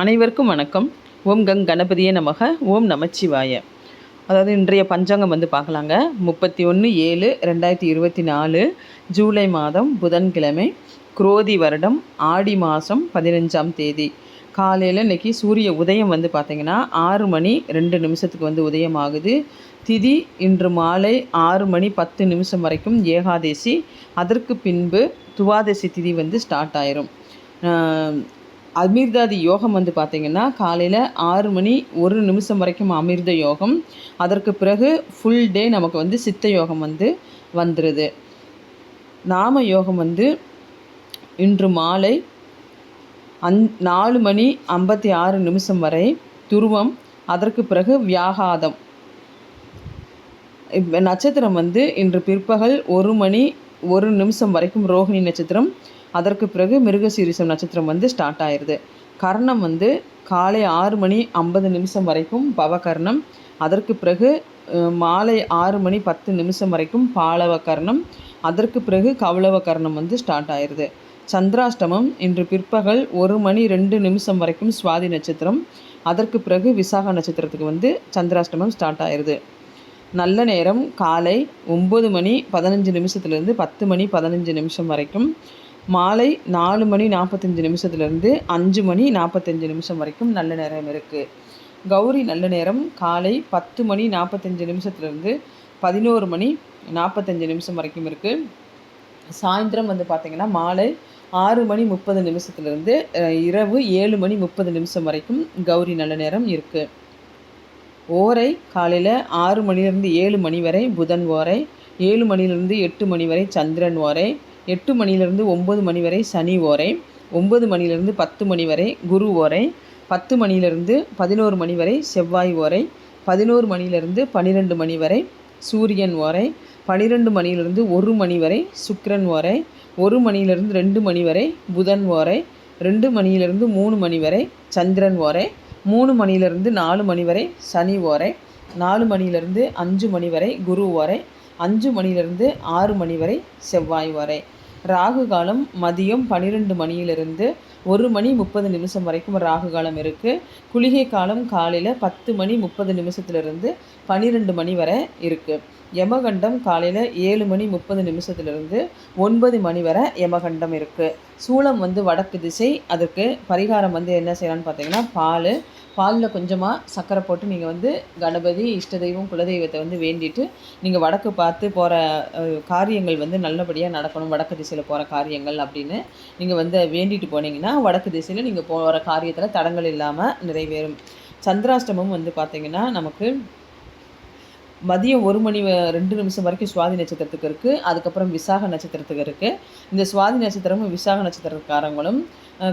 அனைவருக்கும் வணக்கம். ஓம் கங் கணபதியே நமக. ஓம் நமச்சிவாய. அதாவது இன்றைய பஞ்சாங்கம் வந்து பார்க்கலாங்க. முப்பத்தி ஒன்று ஏழு ரெண்டாயிரத்தி இருபத்தி நாலு ஜூலை மாதம் புதன்கிழமை குரோதி வருடம் ஆடி மாதம் பதினஞ்சாம் தேதி. காலையில் இன்றைக்கி சூரிய உதயம் வந்து பார்த்திங்கன்னா ஆறு மணி ரெண்டு நிமிஷத்துக்கு வந்து உதயம் ஆகுது திதி இன்று மாலை ஆறு மணி பத்து நிமிஷம் வரைக்கும் ஏகாதேசி. அதற்கு பின்பு துவாதசி திதி வந்து ஸ்டார்ட் ஆயிரும். அமிர்தாதி யோகம் வந்து பார்த்திங்கன்னா காலையில் ஆறு மணி ஒரு நிமிஷம் வரைக்கும் அமிர்த யோகம். அதற்கு பிறகு ஃபுல் டே நமக்கு வந்து சித்த யோகம் வந்து வந்துடுது நாம யோகம் வந்து இன்று மாலை அந் நாலு மணி ஐம்பத்தி ஆறு நிமிஷம் வரை துருவம் அதற்கு பிறகு வியாகாதம். நட்சத்திரம் வந்து இன்று பிற்பகல் ஒரு மணி ஒரு நிமிஷம் வரைக்கும் ரோஹிணி நட்சத்திரம் அதற்கு பிறகு மிருகசீரிசம் நட்சத்திரம் வந்து ஸ்டார்ட் ஆயிடுது கர்ணம் வந்து காலை ஆறு மணி ஐம்பது நிமிஷம் வரைக்கும் பவகர்ணம். அதற்கு பிறகு மாலை ஆறு மணி பத்து நிமிஷம் வரைக்கும் பாலவ கர்ணம் அதற்கு பிறகு கவுளவ கர்ணம் வந்து ஸ்டார்ட் ஆயிடுது சந்திராஷ்டமம் இன்று பிற்பகல் ஒரு மணி ரெண்டு நிமிஷம் வரைக்கும் சுவாதி நட்சத்திரம். அதற்கு பிறகு விசாக நட்சத்திரத்துக்கு வந்து சந்திராஷ்டமம் ஸ்டார்ட் ஆயிடுது நல்ல நேரம் காலை ஒம்பது மணி பதினஞ்சு நிமிஷத்துலேருந்து பத்து மணி பதினஞ்சு நிமிஷம் வரைக்கும் மாலை நாலு மணி நாற்பத்தஞ்சு நிமிஷத்துலேருந்து அஞ்சு மணி நாற்பத்தஞ்சு நிமிஷம் வரைக்கும் நல்ல நேரம் இருக்குது கௌரி நல்ல நேரம். காலை பத்து மணி நாற்பத்தஞ்சு நிமிஷத்துலேருந்து பதினோரு மணி நாற்பத்தஞ்சு நிமிஷம் வரைக்கும் இருக்குது சாயந்தரம் வந்து பார்த்திங்கன்னா மாலை ஆறு மணி முப்பது நிமிஷத்துலேருந்து இரவு ஏழு மணி முப்பது நிமிஷம் வரைக்கும் கௌரி நல்ல நேரம் இருக்குது ஓரை காலையில் ஆறு மணிலேருந்து ஏழு மணி வரை புதன் ஓரை ஏழு மணிலேருந்து எட்டு மணி வரை சந்திரன் ஓரை எட்டு மணிலிருந்து ஒம்பது மணி வரை சனி ஓரை ஒம்பது மணிலிருந்து பத்து மணி வரை குரு ஓரை பத்து மணிலேருந்து பதினோரு மணி வரை செவ்வாய் ஓரை பதினோரு மணியிலிருந்து பன்னிரெண்டு மணி வரை சூரியன் ஓரை பன்னிரெண்டு மணியிலிருந்து ஒரு மணி வரை சுக்கரன் ஓரை ஒரு மணியிலிருந்து ரெண்டு மணி வரை புதன் ஓரை ரெண்டு மணியிலிருந்து மூணு மணி வரை சந்திரன் ஓரை மூணு மணியிலிருந்து நாலு மணி வரை சனி ஓரை நாலு மணியிலிருந்து அஞ்சு மணி வரை குரு ஓரை அஞ்சு மணியிலிருந்து ஆறு மணி வரை செவ்வாய் வரை. ராகு காலம் மதியம் பன்னிரெண்டு மணியிலிருந்து ஒரு மணி முப்பது நிமிஷம் வரைக்கும் ராகு காலம் இருக்குது குளிகை காலம் காலையில் பத்து மணி முப்பது நிமிஷத்துலேருந்து பன்னிரெண்டு மணி வரை இருக்குது யமகண்டம் காலையில் ஏழு மணி முப்பது நிமிஷத்துலேருந்து ஒன்பது மணி வரை யமகண்டம் இருக்குது சூளம் வந்து வடக்கு திசை அதுக்கு பரிகாரம் வந்து என்ன செய்யலான்னு பார்த்தீங்கன்னா பால். பாலில் கொஞ்சமாக சர்க்கரை போட்டு நீங்கள் வந்து கணபதி இஷ்ட தெய்வம் குலதெய்வத்தை வந்து வேண்டிட்டு நீங்கள் வடக்கு பார்த்து போகிற காரியங்கள் வந்து நல்லபடியாக நடக்கணும். வடக்கு திசையில் போகிற காரியங்கள் அப்படின்னு நீங்கள் வந்து வேண்டிட்டு போனீங்கன்னா வடக்கு திசையில் நீங்கள் போகிற காரியத்தில் தடங்கள் இல்லாமல் நிறைவேறும். சந்திராஷ்டமம் வந்து பார்த்திங்கன்னா நமக்கு மதியம் ஒரு மணி ரெண்டு நிமிஷம் வரைக்கும் சுவாதி நட்சத்திரத்துக்கு இருக்குது அதுக்கப்புறம் விசாக நட்சத்திரத்துக்கு இருக்குது இந்த சுவாதி நட்சத்திரமும் விசாக நட்சத்திரக்காரங்களும்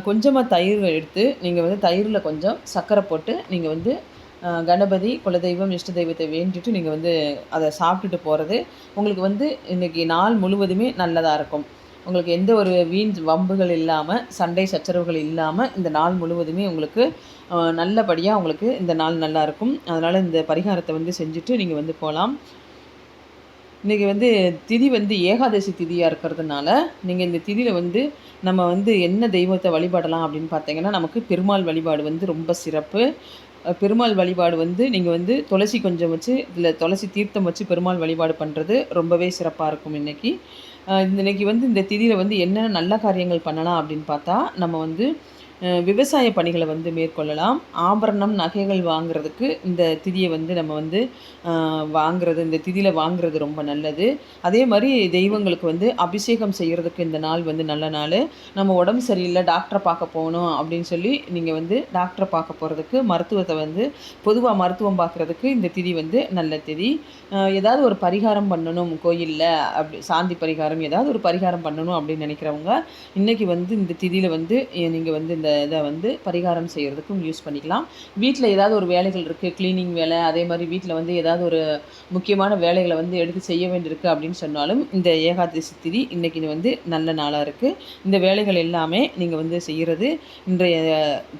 கொஞ்சமாக தயிர் எடுத்து நீங்கள் வந்து தயிரில் கொஞ்சம் சர்க்கரை போட்டு நீங்கள் வந்து கணபதி குலதெய்வம் இஷ்ட தெய்வத்தை வேண்டிட்டு நீங்கள் வந்து அதை சாப்பிட்டுட்டு போகிறது உங்களுக்கு வந்து இன்றைக்கி நாள் முழுவதுமே நல்லதாக இருக்கும். உங்களுக்கு எந்த ஒரு வீண் வம்புகள் இல்லாமல் சண்டை சச்சரவுகள் இல்லாமல் இந்த நாள் முழுவதுமே உங்களுக்கு நல்லபடியாக உங்களுக்கு இந்த நாள் நல்லாயிருக்கும் அதனால் இந்த பரிகாரத்தை வந்து செஞ்சுட்டு நீங்கள் வந்து போகலாம் இன்றைக்கி வந்து திதி வந்து ஏகாதசி திதியாக இருக்கிறதுனால நீங்கள் இந்த திதியில் வந்து நம்ம வந்து என்ன தெய்வத்தை வழிபடலாம் அப்படின்னு பார்த்தீங்கன்னா நமக்கு பெருமாள் வழிபாடு வந்து ரொம்ப சிறப்பு. பெருமாள் வழிபாடு வந்து நீங்கள் வந்து துளசி கொஞ்சம் வச்சு இதில் துளசி தீர்த்தம் வச்சு பெருமாள் வழிபாடு பண்ணுறது ரொம்பவே சிறப்பாக இருக்கும் இன்றைக்கி இன்னைக்கு வந்து இந்த திதியில் வந்து என்னென்ன நல்ல காரியங்கள் பண்ணலாம் அப்படின்னு பார்த்தா நம்ம வந்து விவசாய பணிகளை வந்து மேற்கொள்ளலாம். ஆபரணம் நகைகள் வாங்குறதுக்கு இந்த திதியை வந்து நம்ம வந்து வாங்குறது இந்த திதியில் வாங்குறது ரொம்ப நல்லது. அதே மாதிரி தெய்வங்களுக்கு வந்து அபிஷேகம் செய்கிறதுக்கு இந்த நாள் வந்து நல்ல நாள். நம்ம உடம்பு சரியில்லை டாக்டரை பார்க்க போகணும் அப்படின்னு சொல்லி நீங்கள் வந்து டாக்டரை பார்க்க போகிறதுக்கு மருத்துவத்தை வந்து பொதுவாக மருத்துவம் பார்க்குறதுக்கு இந்த திதி வந்து நல்ல திதி. ஏதாவது ஒரு பரிகாரம் பண்ணணும் கோயிலில் அப்படி சாந்தி பரிகாரம் ஏதாவது ஒரு பரிகாரம் பண்ணணும் அப்படின்னு நினைக்கிறவங்க இன்றைக்கி வந்து இந்த திதியில் வந்து நீங்கள் வந்து இந்த இதை வந்து பரிகாரம் செய்கிறதுக்கும் யூஸ் பண்ணிக்கலாம். வீட்டில் ஏதாவது ஒரு வேலைகள் இருக்குது க்ளீனிங் வேலை அதே மாதிரி வீட்டில் வந்து ஏதாவது ஒரு முக்கியமான வேலைகளை வந்து எடுத்து செய்ய வேண்டியிருக்கு அப்படின்னு சொன்னாலும் இந்த ஏகாதசி திதி இன்றைக்கி வந்து நல்ல நாளாக இருக்குது இந்த வேலைகள் எல்லாமே நீங்கள் வந்து செய்கிறது இன்றைய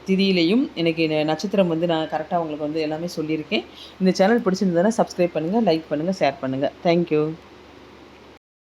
திதியிலையும் எனக்கு நட்சத்திரம் வந்து நான் கரெக்டாக உங்களுக்கு வந்து எல்லாமே சொல்லியிருக்கேன். இந்த சேனல் பிடிச்சிருந்ததுன்னா சப்ஸ்கிரைப் பண்ணுங்கள் லைக் பண்ணுங்கள் ஷேர் பண்ணுங்கள் தேங்க்யூ